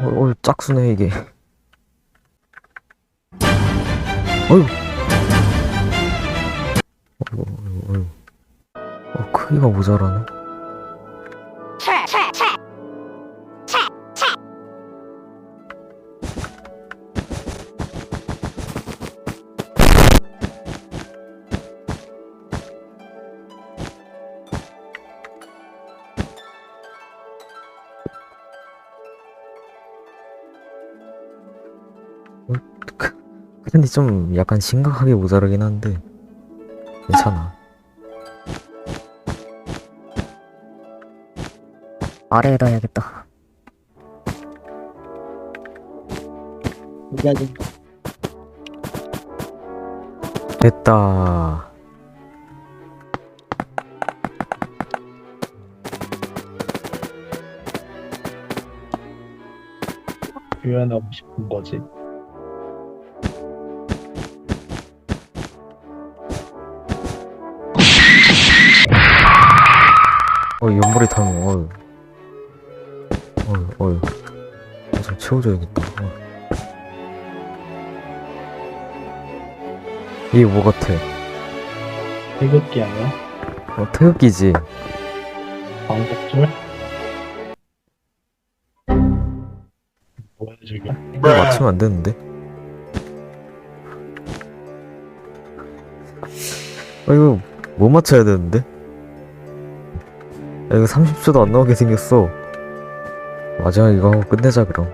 어, 어 짝수네 이게. 어휴. 어휴 어휴 어 크기가 모자라네 근데 좀 약간 심각하게 모자라긴 한데 괜찮아 아래에다 해야겠다. 여기 됐다 표현하고 싶은 거지. 어 옆머리 닮은 어휴 어휴 어휴 어, 좀 채워줘야겠다 어. 이게 뭐 같아 태극기 아니야? 어 태극기지 광복절? 뭐야 저게? 이거 맞추면 안 되는데 어 이거 뭐 맞춰야 되는데 야, 이거 30초도 안 나오게 생겼어. 마지막 이거 하고 끝내자 그럼